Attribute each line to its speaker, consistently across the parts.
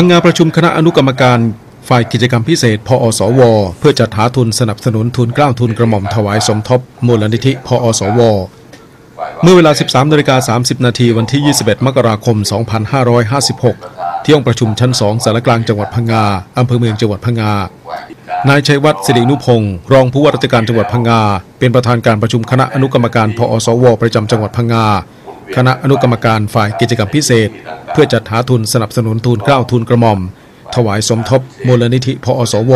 Speaker 1: พังงาประชุมคณะอนุกรรมการฝ่ายกิจกรรมพิเศษ พอสว เพื่อจัดหาทุนสนับสนุนทุนกล้าวทุนกระหม่อมถวายสมทบมูลนิธิ พอสว เมื่อเวลา 13นาฬิกา30 นาทีวันที่ 21 มกราคม 2556 ที่ห้องประชุมชั้น 2สารกลางจังหวัดพังงาอำเภอเมืองจังหวัดพังงานายชัยวัฒน์สิรินุพงศ์รองผู้ว่าราชการจังหวัดพังงา เป็นประธานการประชุมคณะอนุกรรมการ พอสว ประจำจังหวัดพังงา คณะอนุกรรมการฝ่ายกิจกรรมพิเศษ พื่อจัดหาทุนสนับสนุนทุนเกล้าทุนกระหม่อม ถวายสมทบมูลนิธิพอสว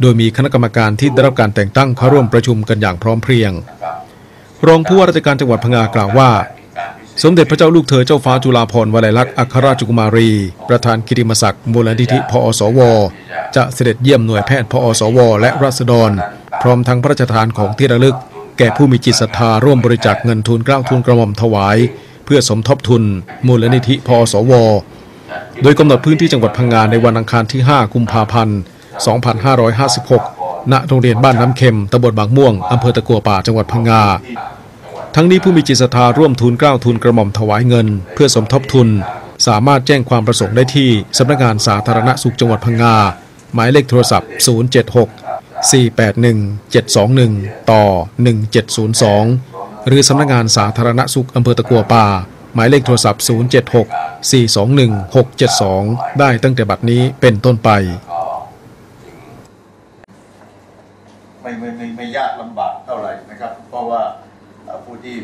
Speaker 1: โดยมีคณะกรรมการที่ได้รับการแต่งตั้งเข้าร่วมประชุมกันอย่างพร้อมเพรียง รองผู้ว่าราชการจังหวัดพังงากล่าวว่า สมเด็จพระเจ้าลูกเธอเจ้าฟ้าจุฬาภรณ์วลัยลักษณ์อัครราชกุมารี ประธานกิติมศักดิ์มูลนิธิพอสว จะเสด็จเยี่ยมหน่วยแพทย์พอสว และราษฎร พร้อมทั้งพระราชทานของที่ระลึก แก่ผู้มีจิตศรัทธาร่วมบริจาคเงินทุนเกล้าทุนกระหม่อมถวาย เพื่อสมทบทุน มูลนิธิพอสว โดยกำหนดพื้นที่จังหวัดพังงาในวันอังคารที่ 5 กุมภาพันธ์ 2556 ณ โรงเรียนบ้านน้ำเค็มตำบลบางม่วงอำเภอตะกัวป่าจังหวัดพังงา ทั้งนี้ผู้มีจิตศรัทธาร่วมทุนกล้าวทุนกระหม่อมถวายเงิน เพื่อสมทบทุน สามารถแจ้งความประสงค์ได้ที่สำนักงานสาธารณสุขจังหวัดพังงา หมายเลขโทรศัพท์ 076 481 721 ต่อ 1702 หรือสำนักงานสาธารณสุขอำเภอตะกัวป่า หมายเลขโทรศัพท์ 076 421 672 ได้ตั้งแต่บัดนี้เป็นต้นไป
Speaker 2: ไม่ไม่ไม่ไม่ยากลำบากเท่าไหร่นะครับ เพราะว่าผู้ที่